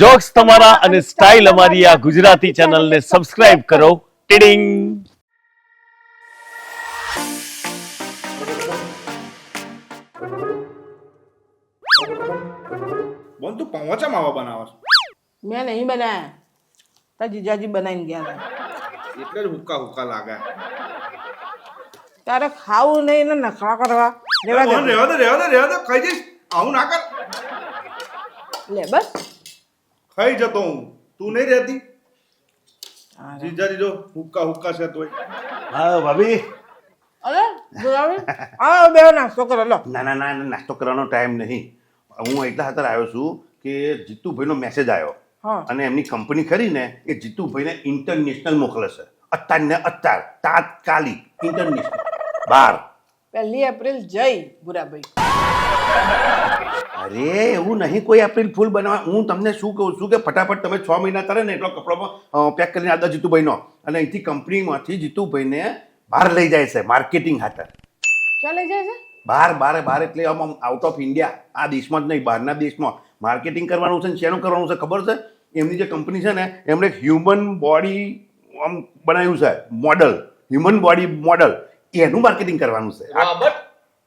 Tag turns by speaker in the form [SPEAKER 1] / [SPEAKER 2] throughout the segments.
[SPEAKER 1] Jokes તમારા અને style અમારી આ ગુજરાતી ચેનલને સબસ્ક્રાઇબ કરો. ટીડિંગ.
[SPEAKER 2] બોલ તું પહોંચા માવા બનાવો
[SPEAKER 3] મેં નહીં બનાયા. તા જીજાજી બનાવીને ગયા હતા.
[SPEAKER 2] એટલે જ હુક્કા હુક્કા લાગે.
[SPEAKER 3] તારે ખાવું નહીં ને નખરા કરવા. રેવા દે.
[SPEAKER 2] રેવા દે રેવા દે રહેવા દે. ખાઈ જઈશ. આવું ના કર.
[SPEAKER 3] લે બસ.
[SPEAKER 2] ખાઈ જતો હું. તું નહીં રહેતી?
[SPEAKER 3] અરે
[SPEAKER 2] જીજા જીજો હુક્કા હુક્કા છે તોય.
[SPEAKER 4] હા ભાભી.
[SPEAKER 3] અરે બોલાવી. આ બે નાસ્તો કરો લો.
[SPEAKER 4] ના ના ના ના, નાસ્તો કરવાનો ટાઈમ નહીં. હું એટલા ખાતર આવ્યો છું કે જીતુભાઈનો મેસેજ આવ્યો. અને એમની કંપની ખરી ને એ જીતુભાઈને ઇન્ટરનેશનલ મોકલે છે અત્યાર ને અત્યાર તાત્કાલિક ઇન્ટરનેશનલ બાર.
[SPEAKER 3] પહેલી એપ્રિલ જય ભૂરાભાઈ
[SPEAKER 4] અરે એવું નહીં કોઈ એપ્રિલ ફૂલ બનાવવા હું તમને શું કહું છું કે ફટાફટ તમે છ મહિના કરે ને એટલો કપડામાં પેક કરીને આદા જીતુભાઈનો. અને અહીંથી કંપનીમાંથી જીતુભાઈને બહાર લઈ જાય છે માર્કેટિંગ ખાતર
[SPEAKER 3] ક્યાં લઈ જાય છે?
[SPEAKER 4] બહાર બહાર બહાર એટલે આમ આમ આઉટ ઓફ ઇન્ડિયા આ દેશમાં જ નહીં બહારના દેશમાં. માર્કેટિંગ કરવાનું છે ને શેનું કરવાનું છે ખબર છે? એમની જે કંપની છે ને એમણે હ્યુમન બોડી આમ બનાવ્યું છે મોડલ હ્યુમન બોડી મોડલ એનું માર્કેટિંગ કરવાનું છે.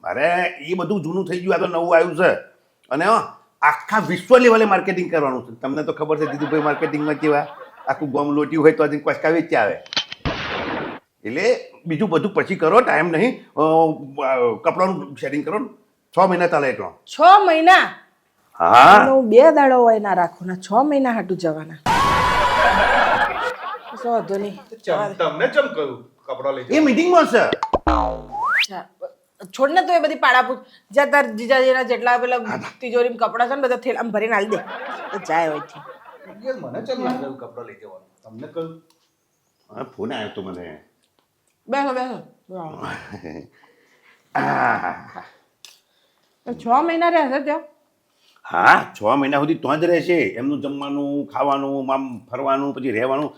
[SPEAKER 4] અરે એ બધું જૂનું થઈ ગયું આ તો નવું આવ્યું છે. અને આખા વિશ્વ લેવલે માર્કેટિંગ કરવાનું છે. તમને તો ખબર છે દીદુભાઈ માર્કેટિંગમાં કેવા આખું ગમ લોટ્યું હોય તો આજે કસકા વેચી આવે. એટલે બીજું બધું પછી કરો ટાઈમ નહીં. કપડાનું શેરિંગ કરો છ મહિના ચાલે એટલો.
[SPEAKER 3] છ મહિના?
[SPEAKER 4] હા.
[SPEAKER 3] હું બે દાડો હોય ના રાખું ના છ મહિના હાટું જવાના. વાંધો નહીં.
[SPEAKER 2] તમને ચમ કહ્યું? કપડા લઈ
[SPEAKER 4] એ મીટિંગમાં છે.
[SPEAKER 3] છોડ ને તો એ બધી પાડાપૂછ જ્યાં તાર જીજાજીના જેટલા પેલા તિજોરી કપડા છે ને બધા થેલા ભરીને આવી દે. તો જાય હોય
[SPEAKER 2] છે મને ચમ ના કહ્યું કપડા લઈ જવાનું? તમને કહ્યું
[SPEAKER 4] હા, ફોન આવ્યો તો મને.
[SPEAKER 3] બેસો બેસો છ મહિના રહેશે ત્યાં?
[SPEAKER 4] હા છ મહિના સુધી તો જ રહેશે એમનું જમવાનું ખાવાનું આમ ફરવાનું પછી રહેવાનું.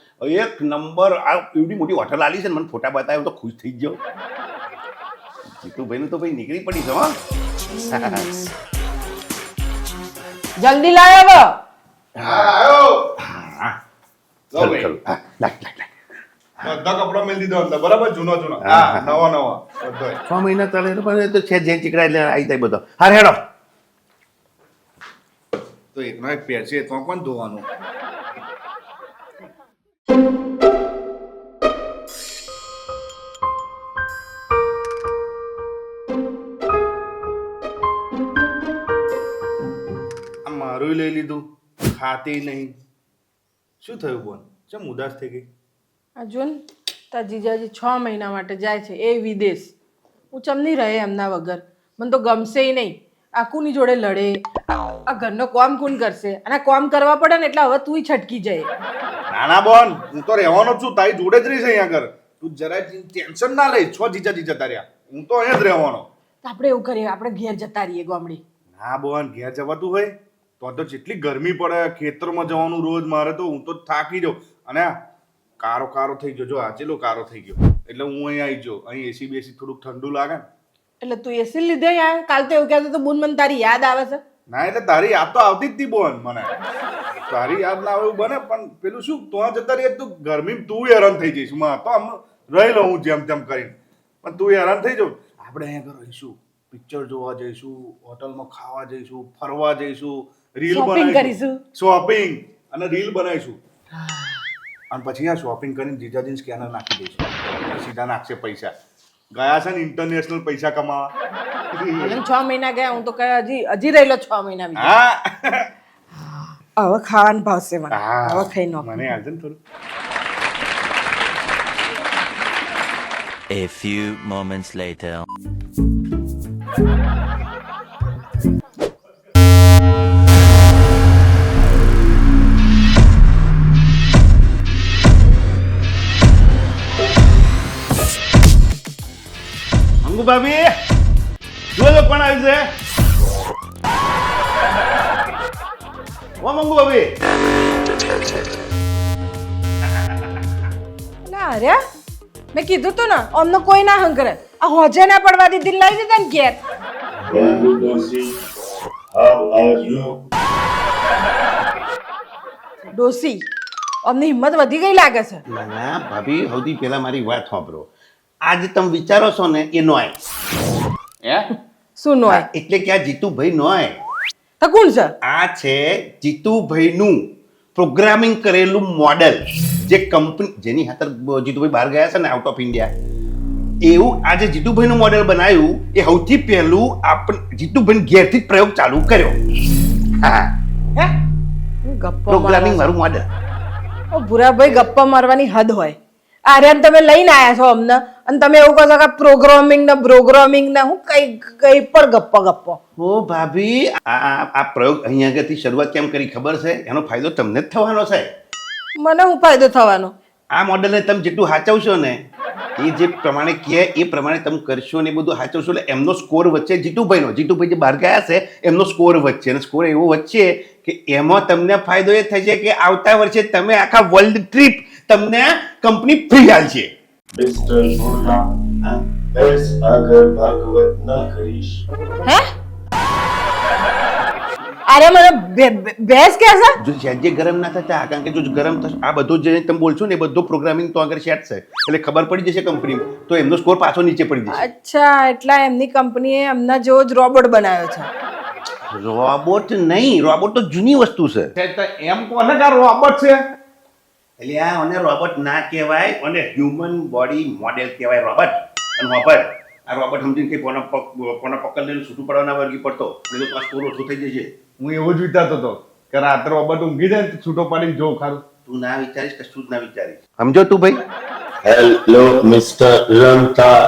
[SPEAKER 4] એક નંબર આ એવડી મોટી હોટલ આલી છે ને મને ફોટા બતાવ્યો તો ખુશ થઈ ગયો જીતુભાઈનું તો ભાઈ નીકળી પડી જવા
[SPEAKER 3] જલ્દી લાયો હવે.
[SPEAKER 2] હા આવ્યો
[SPEAKER 4] હા.
[SPEAKER 2] લો
[SPEAKER 4] ચાલ, હા, લાગ, લાગ, લાગ.
[SPEAKER 2] બધા કપડા મેળ દીધો અંદર બરાબર? જૂનો જૂનો.
[SPEAKER 4] હા,
[SPEAKER 2] નવો. નવા.
[SPEAKER 4] છ મહિના ચાલે પણ તો છે જેન ચીકડા એટલે આવી જાય બધો. હા હેડો.
[SPEAKER 2] તો એકનો એક પેર છે તો કોણ ધોવાનું. આ લઈ લીધું ખાતી નહીં. શું થયું બોન ચમ ઉદાસ થઈ ગઈ?
[SPEAKER 3] આ જો ને તાર જીજાજી છ મહિના માટે જાય છે એ વિદેશ. હું ચમ નહીં રહે એમના વગર? મને તો ગમશે નહીં. આ કુની જોડે લડે? આ ઘરનો કોમ કોણ કરશે? અને કોમ કરવા પડે ને એટલે હવે તુંય છટકી જાય.
[SPEAKER 2] નાના બોન હું તો રહેવાનો છું તારી જોડે જ રહીશ અહીંયા આગળ. તું જરાય ટેન્શન ના લઈ છો જીજા જીજા તાર્યા હું તો અહીંયા જ રહેવાનો.
[SPEAKER 3] આપણે એવું કરીએ આપણે ઘેર જતા રહીએ ગોમડી.
[SPEAKER 2] ના બોન ઘેર જવાતું હોય? તો તો જેટલી ગરમી પડે ખેતરમાં જવાનું રોજ મારે તો હું તો થાકી જાઉં. અને કારો કારો થઈ ગયો. જો આ ચેલો કારો થઈ ગયો. એટલે હું અહીં આવી ગયો. અહીં એસી બેસી થોડુંક ઠંડુ લાગે ને.
[SPEAKER 3] એટલે તું એસી લીધે યાર? કાલ તો એવું કહેતો તો બુન મને તારી યાદ આવે છે.
[SPEAKER 2] ના એટલે તારી યાદ તો આવતી જ હતી બોન મને. તારી યાદ ના આવે એવું બને પણ પેલું શું? તો જતા રહીએ તું ગરમી તું હેરાન થઈ જઈશ. માં તો આમ રહી લઉં હું જેમ તેમ કરીને. પણ તું હેરાન થઈ જાઉં. આપણે અહીંયા રહીશું. પિક્ચર જોવા જઈશું. હોટલમાં ખાવા જઈશું. ફરવા જઈશું. રીલ
[SPEAKER 3] Shopping કરીશું.
[SPEAKER 2] શોપિંગ અને રીલ બનાવીશું. અને પછી આ શોપિંગ કરીને જીજાજીને સ્કેનર નાખી દઈશું. સીધા નાખશે પૈસા. ગયા છે ને ઇન્ટરનેશનલ પૈસા કમાવા?
[SPEAKER 3] ભલે છ મહિના ગયા હું તો કઈ હજી હજી રહેલો છ મહિના બીજા.
[SPEAKER 2] હા.
[SPEAKER 3] હવે ખાવાનું ભાવશે મને. હવે ખાઈ નો
[SPEAKER 2] મને હાલશે ને થોડું.
[SPEAKER 5] A few moments later.
[SPEAKER 4] ભાભી? જોજો કોણ આવ્યું છે. ઓ મંગુ ભાભી.
[SPEAKER 3] ના અરે મેં કીધું તું ને અમને કોઈ ના હંકરે આ હોજે ના પડવા દીધી લઈ જતા ને ઘેર? ડોસી અમને હિંમત વધી ગઈ લાગે છે.
[SPEAKER 4] ના ના ભાભી સૌથી પહેલા મારી વાત સાંભળો. આજે તમે વિચારો છો ને એ નોય.
[SPEAKER 6] હે?
[SPEAKER 3] શું નોય?
[SPEAKER 4] એટલે કે આ જીતુભાઈ નોય.
[SPEAKER 3] તો કોણ છે?
[SPEAKER 4] આ છે જીતુભાઈનું પ્રોગ્રામિંગ કરેલું મોડેલ. જે કંપની જેની હાથર જીતુભાઈ બહાર ગયા છે ને આઉટ ઓફ ઇન્ડિયા એવું આજે જે જીતુભાઈનું મોડેલ બનાવ્યું એ સૌથી પહેલું આપણે જીતુભાઈ ઘેરથી જ પ્રયોગ ચાલુ કર્યો. હા.
[SPEAKER 3] ગપ્પા
[SPEAKER 4] પ્રોગ્રામિંગ
[SPEAKER 3] મારું
[SPEAKER 4] વાળું મોડેલ.
[SPEAKER 3] ઓ ભૂરાભાઈ ગપ્પા મારવાની હદ હોય. આર્યન તમે લઈને આવ્યા છો અમને. અને તમે એવું કહો છો કે પ્રોગ્રામિંગ ને પ્રોગ્રામિંગ ને હું કઈ કઈ પણ ગપ્પો ગપ્પો.
[SPEAKER 4] ઓ ભાભી આ આ- આ પ્રયોગ અહીંયા આગળથી શરૂઆત કેમ કરી ખબર છે? એનો ફાયદો તમને જ થવાનો છે.
[SPEAKER 3] મને હું ફાયદો થવાનો?
[SPEAKER 4] આ મોડેલને તમે જેટલું સાચવશો ને એ જે પ્રમાણે કહે એ પ્રમાણે તમે કરશો ને એ બધું સાચવશો એટલે એમનો સ્કોર વચ્ચે જીતુભાઈનો જીતુભાઈ જે બહાર ગયા છે એમનો સ્કોર વચ્ચે અને સ્કોર એવો વચ્ચે કે એમાં તમને ફાયદો એ થશે કે આવતા વર્ષે તમે આખા વર્લ્ડ ટ્રીપ તમને કંપની ફ્રી આલશે
[SPEAKER 7] મિસ્ટર ભોલા બસ આગળ ભાગવત ન કરીશ.
[SPEAKER 3] હે? અરે મને ભેંસ કે છે?
[SPEAKER 4] જો જે ગરમ ના થતા કારણ કે જો ગરમ થશે આ બધું જે તમે બોલશો ને બધું પ્રોગ્રામિંગ તો આગળ સેટ છે. એટલે ખબર પડી જશે કંપની તો એમનો સ્કોર પાછો નીચે પડી જશે.
[SPEAKER 3] અચ્છા એટલા એમની કંપનીએ એમના જેવો જ રોબોટ બનાવ્યો છે.
[SPEAKER 4] રોબોટ નહીં રોબોટ તો જૂની વસ્તુ છે.
[SPEAKER 6] છે એમ કોને કે રોબોટ છે?
[SPEAKER 4] એટલે આ અને રોબોટ ના કહેવાય અને હ્યુમન બોડી મોડેલ કહેવાય રોબોટ. અને રોબોટ આ રોબોટ સમજીને કે કોનો પગ કોનો પકડ લઈને છૂટું પડવાના વર્ગી પડતો. એટલે તો સ્કોર ઓછો થઈ જશે.
[SPEAKER 6] હું એવો જ વિચારતો હતો કે રાત્રે રોબોટ ઊંઘી જાય ને છૂટો પાડીને જોઉં ખારું.
[SPEAKER 4] તું ના વિચારીશ કશું જ ના વિચારીશ? સમજો તું ભાઈ?
[SPEAKER 7] હેલો મિસ્ટર રમતા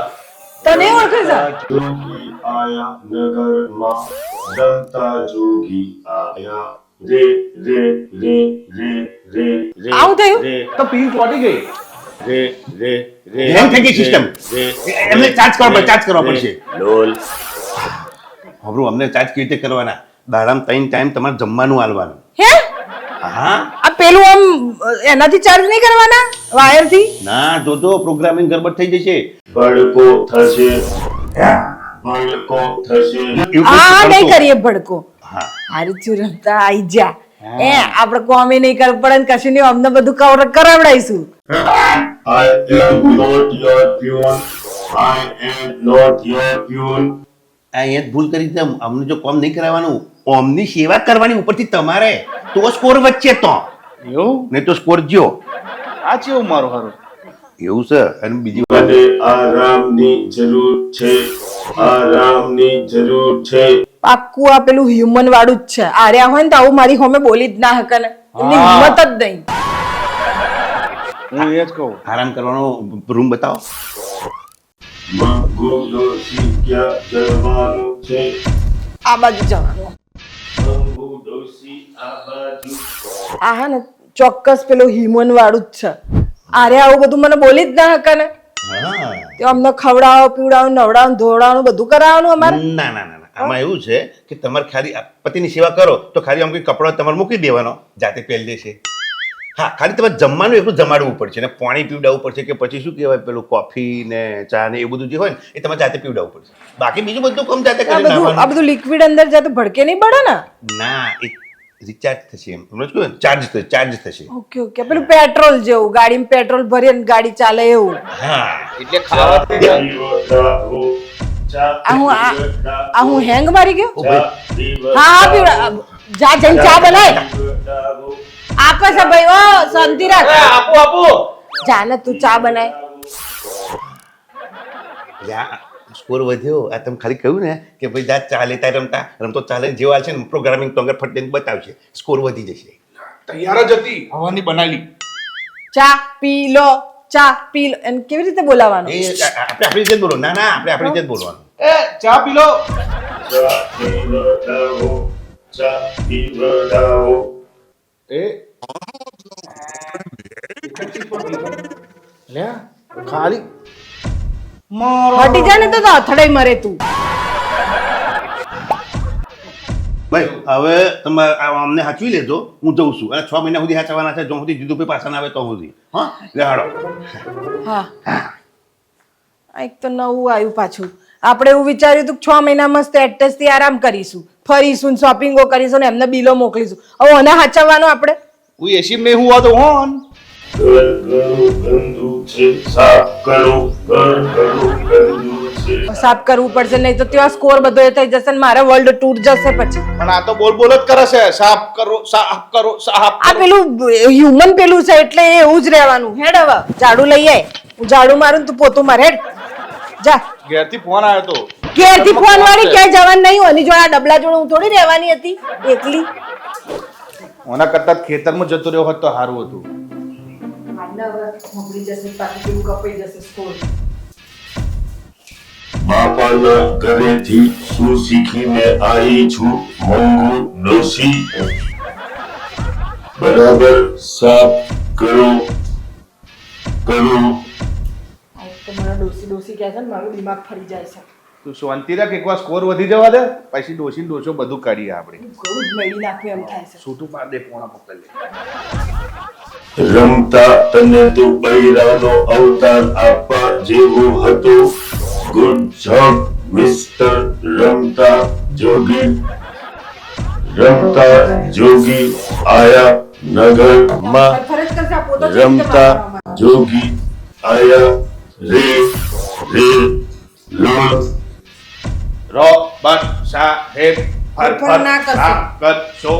[SPEAKER 3] તને ઓળખે છે?
[SPEAKER 7] જોગી આયા નગરમાં. રમતા જોગી આયા. રે રે રે રે રે રે
[SPEAKER 3] આવું થયું?
[SPEAKER 6] તો પીન ચોટી ગઈ.
[SPEAKER 7] રે રે રે
[SPEAKER 4] હેંગ થઈ ગઈ સિસ્ટમ એમને ચાર્જ કરવા પડે ચાર્જ કરવા પડશે.
[SPEAKER 7] ડોલ
[SPEAKER 4] હબરું અમને ચાર્જ કેવી રીતે કરવાના? દાડામ ત્રણ ટાઈમ તમારે જમવાનું આલવાનું.
[SPEAKER 3] હે?
[SPEAKER 4] હા?
[SPEAKER 3] આ પેલું આમ એનાથી ચાર્જ નહીં કરવાના? વાયરથી
[SPEAKER 4] ના જોજો પ્રોગ્રામિંગ ગરબડ થઈ જશે.
[SPEAKER 7] ભડકો થશે. ભડકો થશે.
[SPEAKER 3] આ નહીં કરીએ ભડકો. હારી છું રમતા આઈ જા. એ આપણે કોમી નહીં કરવું પડે ને કશું નહીં અમને બધું કવર કરાવડાવીશું.
[SPEAKER 7] I am not your peon. I am not your peon.
[SPEAKER 4] અહીંયા જ ભૂલ કરી. અમને જો કોમ નહીં કરાવવાનું ઓમની સેવા કરવાની ઉપરથી તમારે તો સ્કોર વચ્ચે તો.
[SPEAKER 6] એવું?
[SPEAKER 4] નહીં તો સ્કોર જ્યો.
[SPEAKER 6] આ ચેવું મારો હારો?
[SPEAKER 4] એવું છે અને બીજી વાત.
[SPEAKER 7] આરામની જરૂર છે. આરામની જરૂર છે.
[SPEAKER 3] પાક્કું આ પેલું હ્યુમન વાળું જ છે. આર્યા હોય ને તો આવું મારી હોમે બોલી જ ના હકે ને. એમની હિંમત જ નહીં.
[SPEAKER 6] હું એ જ કહું.
[SPEAKER 4] આરામ કરવાનો રૂમ બતાવો.
[SPEAKER 3] આ બાજુ જવાનું.
[SPEAKER 7] આ
[SPEAKER 3] હા ને ચોક્કસ પેલું હ્યુમન વાળું જ છે. આર્યા આવું બધું મને બોલી જ ના હકે ને. અમને ખવડાવો પીવડાવો નવડાવો ધોવડાવવાનું બધું કરાવવાનું અમારે?
[SPEAKER 4] ના ના ના. આમાં એવું છે કે તમારે ખાલી પતિની સેવા કરો તો ખાલી આમ કોઈ કપડાં તમારે મૂકી દેવાનો જાતે પહેરી દેશે હા ખાલી તમારે જમવાનું એટલું જમાડવું પડશે ને પાણી પીવડાવવું પડશે કે પછી શું કહેવાય પેલું કોફી ને ચા ને એ બધું જે હોય ને એ તમારે જાતે પીવડાવવું પડશે. બાકી બીજું બધું કમ જાતે કરી
[SPEAKER 3] નાખવાનું આ બધું લિક્વિડ અંદર જાતે ભડકે નહીં પડે ને?
[SPEAKER 4] ના એ રિચાર્જ થશે એમ. હમણાં શું ચાર્જ થશે ચાર્જ થશે.
[SPEAKER 3] ઓકે ઓકે પેલું પેટ્રોલ જેવું ગાડીમાં પેટ્રોલ ભરીને ગાડી ચાલે એવું.
[SPEAKER 4] હા.
[SPEAKER 6] એટલે ખાવા
[SPEAKER 3] આ હું આ આ હું હેંગ મારી ગયો? હા હા પીવડા જા જઈને ચા બનાય. આપે છે ભાઈ ઓ શાંતિ રાખ.
[SPEAKER 6] આપો આપો.
[SPEAKER 3] જા ને તું ચા બનાય.
[SPEAKER 4] સ્કોર વધ્યો. આ તમે ખાલી કહ્યું ને કે ભાઈ જા ચા લેતા રમતા. રમતો ચાલે જેવા છે ને પ્રોગ્રામિંગ તો આગળ ફટ બતાવશે. સ્કોર વધી જશે.
[SPEAKER 6] તૈયાર જ હતી. હવાની બનાવી
[SPEAKER 3] ચા પી લો. ચા પી લો એને કેવી રીતે બોલાવવાનું
[SPEAKER 4] એ આપણે આપણી રીતે જ બોલો. ના ના આપણે આપણી રીતે જ બોલવાનું.
[SPEAKER 6] એ ચા પી લો.
[SPEAKER 7] ચા પીવડાવો ચા પીવડાવો
[SPEAKER 6] એ? લે ખાલી. મારો
[SPEAKER 3] હટી જા ને તો તો અથડાઈ મરે તું.
[SPEAKER 4] ભાઈ હવે તમે અમને સાચવી લેજો હું જઉં છું. અને છ મહિના સુધી હાચવાના છે જો સુધી જીતુભાઈ પાછા ના આવે તો સુધી. હા? લે
[SPEAKER 3] હા. આ એક તો નવું આવ્યું પાછું. આપણે એવું વિચાર્યું હતું કે છ મહિના મસ્ત એટેચથી આરામ કરીશું. ફરીશું શોપિંગો કરીશું ને એમને બિલો મોકલીશું. હવે ઓને હાચવવાનું આપણે?
[SPEAKER 2] હું એસી મેં હું તો હોન
[SPEAKER 7] ગંદુ છે સાફ કરો ગંદુ છે
[SPEAKER 3] સાફ કરવું પડશે નહીં તો ત્યાં સ્કોર બધો એ થઈ જશે ને મારે વર્લ્ડ ટૂર જશે પછી.
[SPEAKER 2] પણ આ તો બોલ બોલ જ કરે છે. સાફ કરો સાફ કરો સાફ
[SPEAKER 3] આ પેલું હ્યુમન પેલું છે એટલે એ એવું જ રહેવાનું. હેડ હવે ઝાડુ લઈ આય. હું ઝાડુ મારું ને તું પોતું માર હેડ. જા.
[SPEAKER 2] ઘેરથી ફોન આવ્યો તો.
[SPEAKER 3] ઘેરથી ફોન વાળી ક્યાંય જવાનું નહીં હોય. જો આ ડબલા જોડે હું થોડી રહેવાની હતી એકલી.
[SPEAKER 2] ઓના કરતા ખેતરમાં જતો રહ્યો હોત તો સારું હતું.
[SPEAKER 7] બાપાના ઘરેથી શું શીખીને આવી છું મંગુ ડોસી બરાબર સાફ કરો. કરો.
[SPEAKER 3] તો ડોસી ડોસી કહે છે ને મારું દિમાગ ફરી જાય છે.
[SPEAKER 2] તું શાંતિ રાખ એકવાર સ્કોર વધી જવા દે પછી ડોસી ડોસો બધું કાઢીએ આપણે.
[SPEAKER 3] મેળી એમ થાય છે.
[SPEAKER 2] છૂટું પાડ દે પોણા પકડી લે.
[SPEAKER 7] રમતા તને તો બૈરાનો અવતાર આપવા જેવો હતો. ગુડ જોબ મિસ્ટર રમતા જોગી રમતા જોગી આયા નગરમાં
[SPEAKER 3] ફરજ કરશે આ પોતો કેવી રીતે
[SPEAKER 7] રમતા
[SPEAKER 3] મારવામાં?
[SPEAKER 7] જોગી આયા રે રે લો
[SPEAKER 2] રો બસ સા હે ફર
[SPEAKER 3] ફર ના કરશો.
[SPEAKER 2] સા કર સો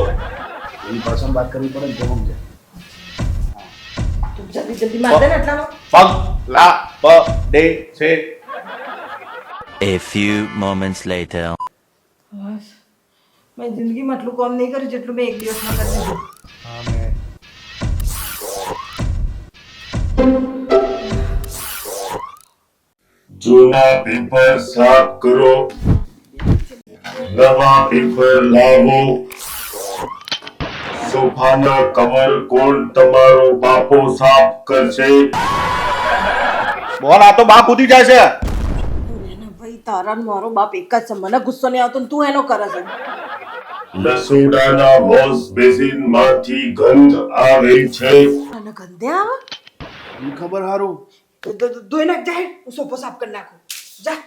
[SPEAKER 2] એની ભાષામાં વાત કરવી પડે ને તો સમજે
[SPEAKER 3] તું જલ્દી જલ્દી માર દે ને એટલામાં
[SPEAKER 2] પગ લા પ દે છે
[SPEAKER 5] A few moments later.
[SPEAKER 3] બસ. મેં જિંદગીમાં આટલું કામ નહીં કર્યું જેટલું મેં એક દિવસમાં કરી દીધું.
[SPEAKER 7] જૂના પેપર સાફ કરો. નવા પેપર લાવો. સોફાના કવર કોણ તમારો બાપો સાફ કરશે?
[SPEAKER 2] બોલ આ તો બાપ ઉધી જાય છે.
[SPEAKER 3] એના તારા મારો બાપ એક જ છે. મને ગુસ્સો નહીં આવતો ને તું એનો કરે છે.
[SPEAKER 7] રસોડાના વોશ બેસિનમાંથી ગંધ આવે છે.
[SPEAKER 3] અને ગંદે આવે?
[SPEAKER 2] મને ખબર હારું.
[SPEAKER 3] ધોઈ નાખ જા હું સોફો સાફ કરી નાખું. જા.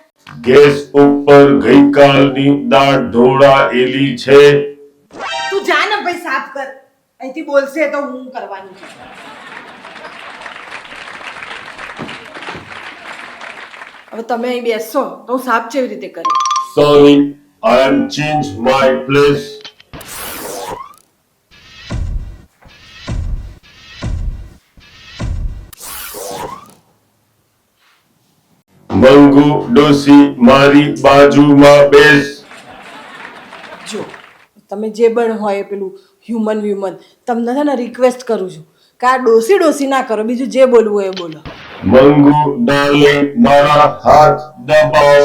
[SPEAKER 7] ગેસ ઉપર ગઈકાલની દાળ ઢોળાયેલી છે.
[SPEAKER 3] તું જા ને ભાઈ સાફ કર. અહીંથી બોલશે તો હું કરવાનું છું. હવે તમે અહીં બેસશો તો હું સાફ કેવી રીતે કરી
[SPEAKER 7] sorry I am change my place Mangu ડોસી મારી બાજુમાં બેસ
[SPEAKER 3] જો તમે જે પણ હોય પેલું હ્યુમન વ્યુમન તમને છે ને રિક્વેસ્ટ કરું છું કે આ ડોસી ડોસી ના કરો બીજું જે બોલવું હોય એ બોલો.
[SPEAKER 7] મંગુ ડાર્લિંગ મારા હાથ દબાવ.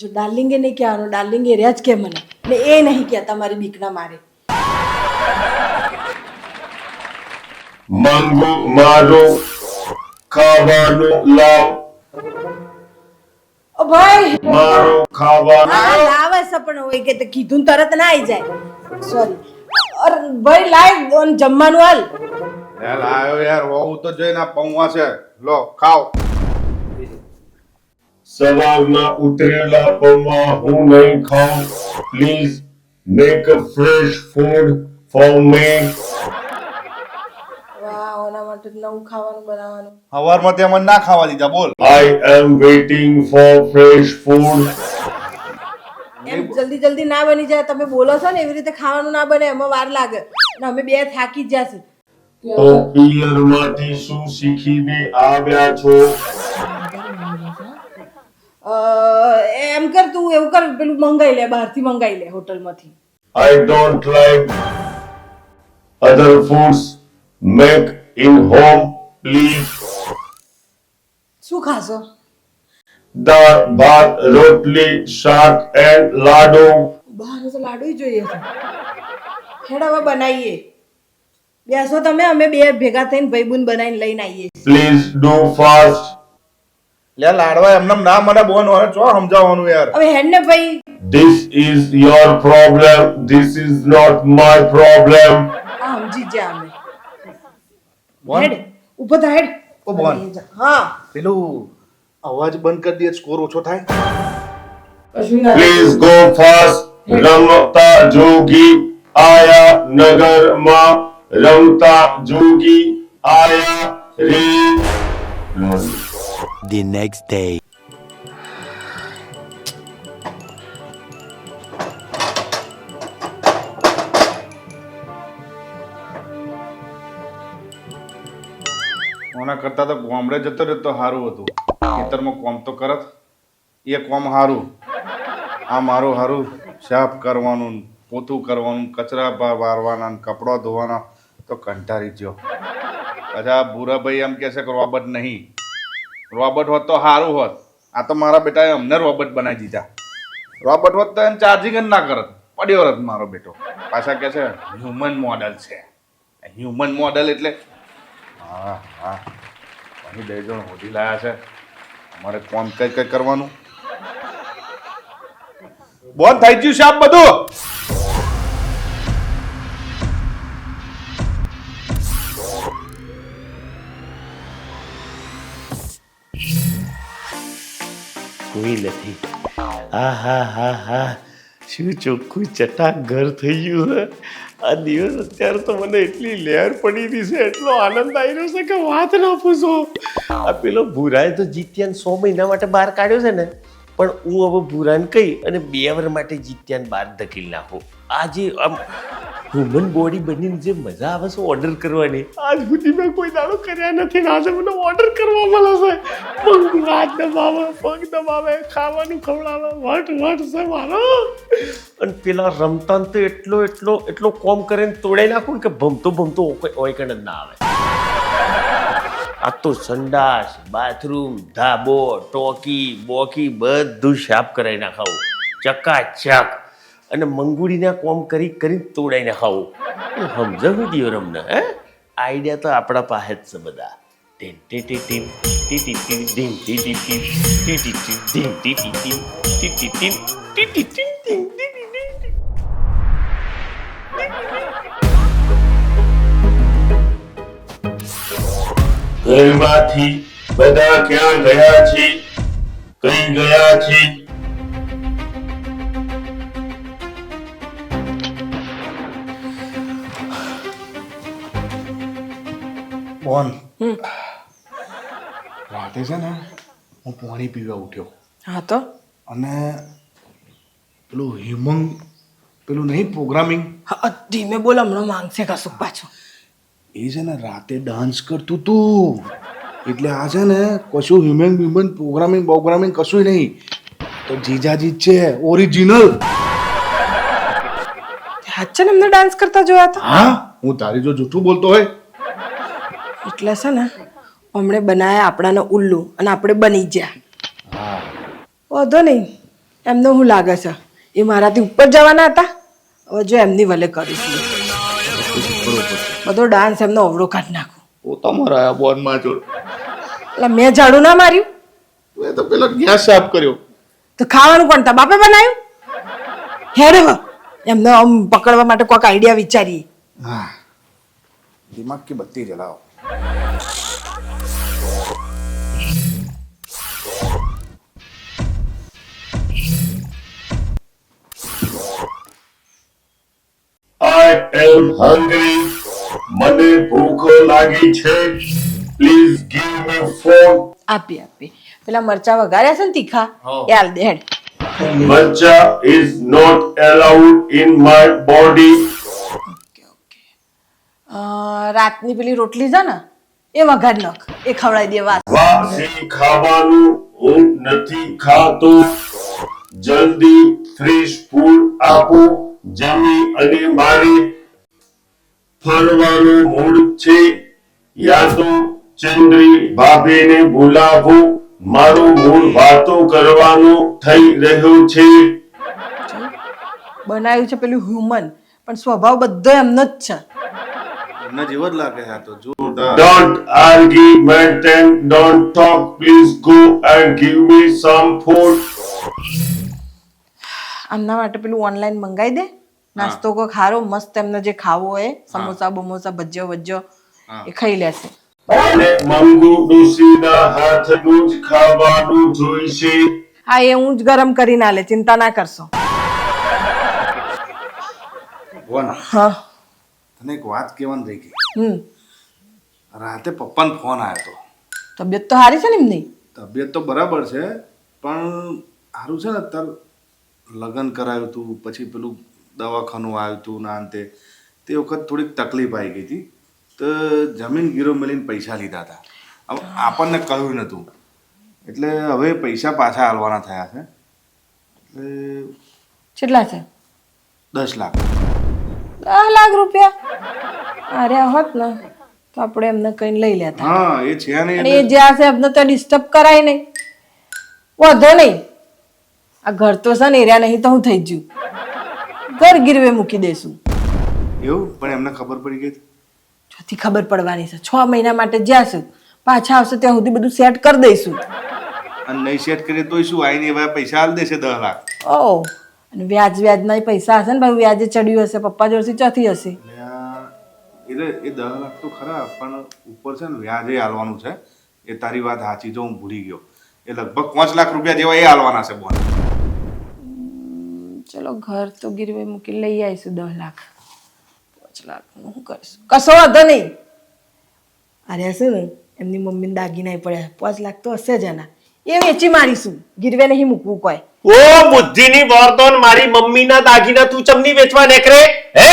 [SPEAKER 3] જો ડાર્લિંગ નહીં કહેવાનું ડાર્લિંગ એ રહ્યા જ કે મને? ને એ નહીં કહેતા મારી બીકના મારે.
[SPEAKER 7] મંગુ મારો ખાવાનું લાવ.
[SPEAKER 3] ઓ ભાઈ!
[SPEAKER 7] મારો ખાવાનું
[SPEAKER 3] લાવે છે પણ હોય કે તે કીધું તરત ના આવી જાય. સોરી અરે ભાઈ ઓન જમવાનું હાલ.
[SPEAKER 2] યાર આયો યાર હોવું તો જોઈને પૌવા છે. લો ખાઓ.
[SPEAKER 7] સવારના ઉતરેલા પૌવા હું નહીં ખાઉં. Please make a fresh food for me
[SPEAKER 3] વાહ ઓના માટે નવું ખાવાનું બનાવવાનું.
[SPEAKER 2] સવારમાં ત્યાં મને ના ખાવા દીધા બોલ.
[SPEAKER 7] I am waiting for fresh food
[SPEAKER 3] એમ જલ્દી જલ્દી ના બની જાય તમે બોલો છો ને એવી રીતે ખાવાનું ના બને એમાં વાર લાગે. ને અમે બે થાકી જ જશે.
[SPEAKER 7] તો પિયરમાંથી શું શીખીને આવ્યા છો?
[SPEAKER 3] એમ કર તું એવું કર પેલું મંગાઈ લે બહારથી મંગાઈ લે હોટલમાંથી.
[SPEAKER 7] I don't like other foods make in home please
[SPEAKER 3] શું ખાશો?
[SPEAKER 7] દાળ ભાત રોટલી શાક એન્ડ લાડુ.
[SPEAKER 3] બહાર તો લાડુ જોઈએ છે. હેડ હવે બનાવીએ બેસો તમે અમે બે ભેગા થઈને ભાઈબંધ બનાવીને લઈને આવીએ
[SPEAKER 7] પ્લીઝ ડુ ફાસ્ટ
[SPEAKER 2] લે લાડવા એમને ના મને બોન હોય ચો સમજાવવાનું યાર?
[SPEAKER 3] હવે હેડ ને ભાઈ?
[SPEAKER 7] This is your problem this is not my problem
[SPEAKER 3] આ સમજી જ અમે.
[SPEAKER 2] બોન?
[SPEAKER 3] હેડ ઊભો થા હેડ.
[SPEAKER 2] ઓ બોન.
[SPEAKER 3] હા.
[SPEAKER 2] પેલું અવાજ બંધ કરી દે સ્કોર ઓછો થાય.
[SPEAKER 7] પ્લીઝ ગો ફાસ્ટ રમતા જોગી આયા નગરમાં. રમતા જોગી આયા રે.
[SPEAKER 5] The next day.
[SPEAKER 2] ઓના કરતા તો ગામડે જતો રહ્યો તો સારું હતું. ખેતરમાં કોમ તો કરત. એ કોમ સારું આ મારું સારું સાફ કરવાનું પોતું કરવાનું કચરા વારવાના કપડાં ધોવાના. તો કંટાળી ગયો. અચ્છા ભૂરાભાઈ એમ કહે છે કે રોબોટ નહીં. રોબોટ હોત તો સારું હોત. આ તો મારા બેટાએ અમને રોબોટ બનાવી દીધા. રોબોટ હોત તો એમ ચાર્જિંગ જ ના કરત. પડ્યો રત મારો બેટો. પાછા કહે છે હ્યુમન મોડલ છે. હ્યુમન મોડલ એટલે હા હા. અહીં બે જણ હોધી લાયા છે. અમારે કોમ કઈ કઈ કરવાનું? બંધ થઈ ગયું છે આપ બધું.
[SPEAKER 1] કોઈ નથી આ હા હા હા શું ચોખ્ખું ચટાક ઘર થઈ ગયું છે આ દિવસ અત્યારે તો મને એટલી લહેર પડી રહી છે, એટલો આનંદ આવી રહ્યો છે કે વાત ના પૂછો. આ પેલો ભૂરાએ તો જીત્યાને સો મહિના માટે બહાર કાઢ્યો છે ને, પણ હું હવે ભૂરાને કહી અને બે વર માટે જીત્યાને બહાર ધકેલ નાખું. આ જે આમ હ્યુમન બોડી બનીને જે મજા આવે છે ઓર્ડર કરવાની. આજ સુધી મેં કોઈ દાડો કર્યા નથી ને આજે મને ઓર્ડર કરવા મળે છે. પગ હાથ દબાવે પગ દબાવે ખાવાનું ખવડાવે વટ વટ છે મારો. અને પેલા રમતા તો એટલો એટલો એટલો કોમ કરીને તોડાઈ નાખું કે ભમતો ભમતો ઓય કણ ના આવે. આ તો સંડાસ બાથરૂમ ધાબો ટોકી બોકી બધું સાફ કરાવી નાખાવું. ચકાચક. અને મંગુડીના કોમ કરી કરી તોડાઈને ખાવું સમજાવું દિયો રમને હે આઈડિયા તો આપણા પાસે જ છે બધા team T T team T T team team T T team T T team T T team T T team T T team dean T T teen
[SPEAKER 7] ઘરમાંથી બધા ક્યાં ગયા છે કઈ ગયા છે
[SPEAKER 2] બોન રાતે છે ને હું પાણી પીવા ઉઠ્યો.
[SPEAKER 3] હા તો?
[SPEAKER 2] અને પેલું હિમંગ પેલું નહીં પ્રોગ્રામિંગ?
[SPEAKER 3] હા ધીમે બોલ હમણાં માંગશે કશું પાછું.
[SPEAKER 2] એ છે ને રાતે ડાન્સ કરતું તું. એટલે આ છે ને કશું હ્યુમન હ્યુમન પ્રોગ્રામિંગ પ્રોગ્રામિંગ કશું નહીં. તો જીજાજી છે ઓરિજિનલ
[SPEAKER 3] હાચે ને એમને ડાન્સ કરતા જોયા હતા
[SPEAKER 2] હા હું તારી જો જૂઠું બોલતો હોય.
[SPEAKER 3] એટલે છે ને હમણે બનાયા આપણાને ઉલ્લુ અને આપણે બની ગયા. વાંધો નહીં. એમને શું લાગે છે? એ મારાથી ઉપર જવાના હતા? હવે જો એમની વલે કરીશું બધો ડાન્સ એમનો અવળો કાઢી નાખો.
[SPEAKER 2] હું તમારા બોન બોનમાં જોડ
[SPEAKER 3] એટલે મેં ઝાડુ ના માર્યું?
[SPEAKER 2] એ તો પેલો ગેસ સાફ કર્યો.
[SPEAKER 3] તો ખાવાનું પણ તા બાપે બનાવ્યું હેડ. હવે એમને આમ પકડવા માટે કોઈક આઈડિયા વિચારીએ.
[SPEAKER 2] હા. દિમાગ કી બત્તી જલાઓ
[SPEAKER 7] I am hungry. મને ભૂખ લાગી છે. પ્લીઝ ગીવ મી ફૂડ
[SPEAKER 3] આપી આપી. પેલા મરચા વઘાર્યા છે ને તીખા? એ હાલ દે હેડ
[SPEAKER 7] મરચા is not allowed in my body.
[SPEAKER 3] અ, રાતની પેલી રોટલી છે ને એ વઘાર નાખ. એ ખવડાવી દે વાત.
[SPEAKER 7] વાસી ખાવાનું હું નથી ખાતો. જલ્દી ફ્રેશ ફૂડ આપો જમી અને મારે ફરવાનો મૂડ છે. યા તો ચંદ્રી ભાભીને બોલાવો. મારો મૂળ વાતો કરવાનો થઈ રહ્યો છે.
[SPEAKER 3] બનાવ્યું છે પેલું હ્યુમન પણ સ્વભાવ બધો એમનો જ છે.
[SPEAKER 2] એમના જેવો જ લાગે આ તો. જોરદાર.
[SPEAKER 7] Don't argument and don't talk please go and give me some food
[SPEAKER 3] આમના માટે પેલું ઓનલાઈન મંગાવી દે. નાસ્તો કો ખારો મસ્ત એમને જે ખાવો હોય સમોસા બમોસા ભજ્યો વજ્જો એ ખાઈ લેશે.
[SPEAKER 7] અને મંગુ ડોસીના હાથનું જ ખાવાનું જોઈશે.
[SPEAKER 3] હા એ હું જ ગરમ કરીને આલે ચિંતા ના કરશો.
[SPEAKER 2] ભગવાન.
[SPEAKER 3] હા.
[SPEAKER 2] તને એક વાત કહેવાની રહી ગઈ. રાતે પપ્પાનો ફોન આવ્યો હતો
[SPEAKER 3] તબિયત તો સારી છે ને એમની?
[SPEAKER 2] તબિયત તો બરાબર છે પણ સારું છે ને તાર લગ્ન કરાયું હતું પછી પેલું દવાખાનું આવ્યું હતું ના અંતે. તે વખત થોડીક તકલીફ આવી ગઈ હતી. તો જમીન ગીરો મેલીને પૈસા લીધા હતા. હવે આપણને કહ્યું નહોતું એટલે હવે પૈસા પાછા હાલવાના થયા છે. એટલે
[SPEAKER 3] કેટલા છે?
[SPEAKER 2] દસ લાખ.
[SPEAKER 3] દસ લાખ રૂપિયા. અરે હોત ને તો આપણે એમને કઈ લઈ લેતા.
[SPEAKER 2] હા એ છે ને
[SPEAKER 3] અને એ જ્યાં છે એમને તો ડિસ્ટર્બ કરાય નહીં. વધો નહીં. આ ઘર તો છે ને એરિયા નહીં તો હું થઈ ગયું. ઘર ગીરવે મૂકી દઈશું
[SPEAKER 2] એવું? પણ એમને ખબર પડી ગઈ
[SPEAKER 3] છથી ખબર પડવાની છે. છ મહિના માટે જ્યાં છું પાછા આવશે ત્યાં સુધી બધું સેટ કરી દઈશું.
[SPEAKER 2] અને નહીં સેટ કરીએ તોય શું? આવીને એવા પૈસા હાલ દેશે દસ લાખ.
[SPEAKER 3] ઓ અને વ્યાજ વ્યાજના પૈસા હશે ને ભાઈ વ્યાજે ચડ્યું હશે પપ્પા જોડથી ચોથી હશે.
[SPEAKER 2] એટલે એ દસ લાખ તો ખરા પણ ઉપર છે ને વ્યાજે હાલવાનું છે. એ તારી વાત સાચી જો હું ભૂલી ગયો. એ લગભગ પાંચ લાખ રૂપિયા જેવા એ હાલવાના છે બોન
[SPEAKER 3] ચલો ઘર તો ગીરવે મૂકી લઈ આવીશું દસ લાખ. પાંચ લાખ હું કરીશું? કશો વાંધો નહીં. અરે હશે ને એમની મમ્મીને દાગીના પડ્યા. પાંચ લાખ તો હશે જ એના. એ વેચી મારીશું. ગીરવે નહીં મૂકવું કોઈ.
[SPEAKER 1] ઓ બુદ્ધિની વર્તન મારી મમ્મીના દાગીના તું ચમની વેચવા નીકળે હે?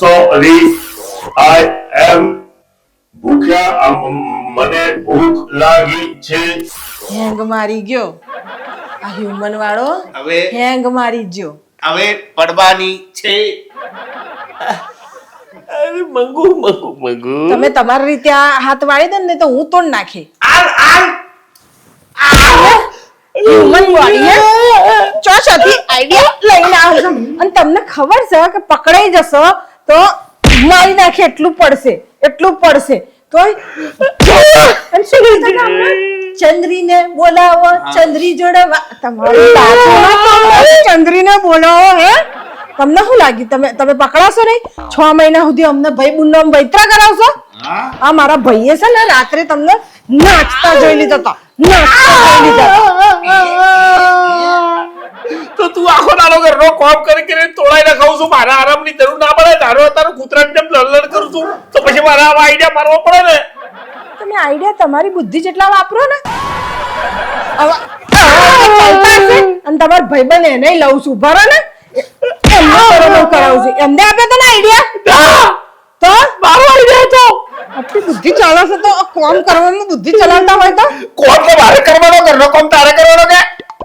[SPEAKER 7] સોરી આઈ એમ ભૂખ્યા મને ભૂખ લાગી છે.
[SPEAKER 3] હેંગ મારી ગયો. આ હ્યુમન વાળો
[SPEAKER 2] હવે
[SPEAKER 3] હેંગ મારી ગયો.
[SPEAKER 2] હવે પડવાની છે.
[SPEAKER 1] અરે મંગુ મંગુ મંગુ.
[SPEAKER 3] તમે તમારી રીતે આ હાથ વાળી દે ને તો હું તોડ નાખે. હ્યુમન બોડી હે? ચોસોથી આઈડિયા? લઈને આવશો અને તમને ખબર છે કે પકડાઈ જશો તો મારી નાખે એટલું પડશે એટલું પડશે. તો? ચંદ્રીને બોલાવો ચંદ્રી જોડે તમારી ચંદ્રીને બોલાવો હે? તમને શું લાગ્યું? તમે તમે પકડાશો નહીં? છ મહિના સુધી અમને ભાઈ બુનનો વૈતરા કરાવશો? આ મારા ભાઈએ છે ને રાત્રે તમને નાચતા જોઈ લીધો તો નાચતા જોઈ લીધા
[SPEAKER 1] તો તું આખો દાડો ઘરનો કોપ કરી કરીને તોડાઈ નખાવું છું. મારા આરામની જરૂર ના પડે. તારો તારો કૂતરાની જેમ લડલડ કરું છું. તો પછી મારા આવા આઈડિયા મારવો પડે ને?
[SPEAKER 3] તમે આઈડિયા તમારી બુદ્ધિ જેટલા વાપરો ને હશે અને તમારા ભાઈબંધ એને લઉં છું. ભરો ને. એમને કરેલું કરાવું છું એમને આપ્યો તો ને આઈડિયા તો મારો આઈડિયા તો આટલી બુદ્ધિ ચાલે તો કોમ કરવામાં બુદ્ધિ ચલાવતા હોય તો
[SPEAKER 1] કોમ તો મારે કરવાનો ઘરનો કોમ તારે કરવાનો કે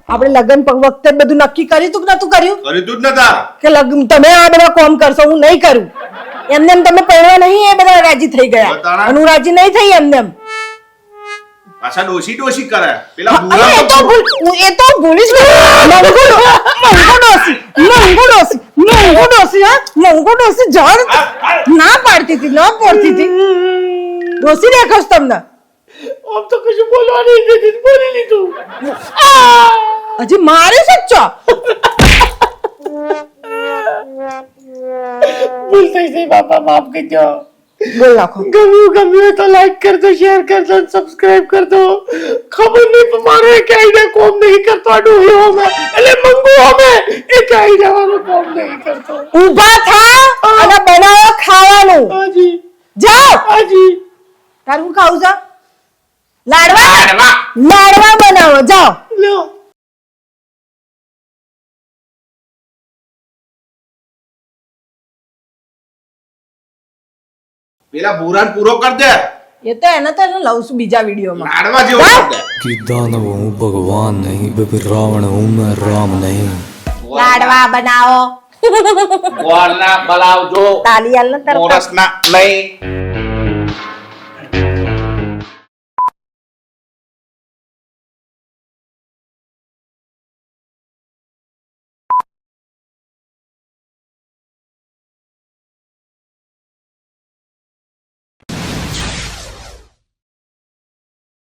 [SPEAKER 3] આપણે લગ્ન વખતે બધું નક્કી કર્યું તું કે નતું કર્યું
[SPEAKER 2] કરી તું જ નતા
[SPEAKER 3] કે લગ્ન તમે આ બધા કોમ કરશો હું નહીં કરું એમને તમે પહેરવા નહીં એ બધા રાજી થઈ ગયા. અને હું રાજી નહીં થઈ એમને એમ
[SPEAKER 2] પાછા ડોસી ડોસી કરે. પેલા
[SPEAKER 3] અરે એ તો ભૂલ. હું- એ તો ભૂલી જ ગઈ. મંગો મંગો ડોસી મંગુ ડોસી મંગુ ડોસી હા? મંગો ડોસી જળ ના પાડતી હતી ન પડતી હતી. ડોસી દેખાશ તમને.
[SPEAKER 1] આમ તો કશું બોલવાની નથી બોલી લીધું.
[SPEAKER 3] હજી મારે સચ્ચો
[SPEAKER 1] ભૂલ થઈ ગઈ બાપા માફ કરજો.
[SPEAKER 3] બોલ નાખો
[SPEAKER 1] ગમ્યું ગમ્યું તો લાઈક કરજો શેર કરજો સબસ્ક્રાઇબ કરજો. ખબર નહીં પણ મારો એક આઈડિયા કોમ નહીં કરતો આડું ડોહી હોમે. એટલે મંગુ હોમે. એક આઈડિયા વાળો કોમ નહીં કરતો.
[SPEAKER 3] ઊભા થા અને બનાવો ખાવાનું.
[SPEAKER 1] હાજી.
[SPEAKER 3] જાઓ.
[SPEAKER 1] હાજી.
[SPEAKER 3] તારું હું જા લાડવા? લાડવા. લાડવા બનાવો. જાઓ.
[SPEAKER 2] પેલા ભૂરાન પૂરો કર દે
[SPEAKER 3] એ તો એને તો એને લઉં છું બીજા વિડીયોમાં
[SPEAKER 2] લાડવા જેવો કર દે
[SPEAKER 8] कि दानव हूँ भगवान नहीं बल्कि रावण हूँ मैं राम नहीं
[SPEAKER 3] લાડવા બનાવો
[SPEAKER 2] ગોળના બલાવજો
[SPEAKER 3] તાલી આલ ને તરત
[SPEAKER 2] મોરસના નહીં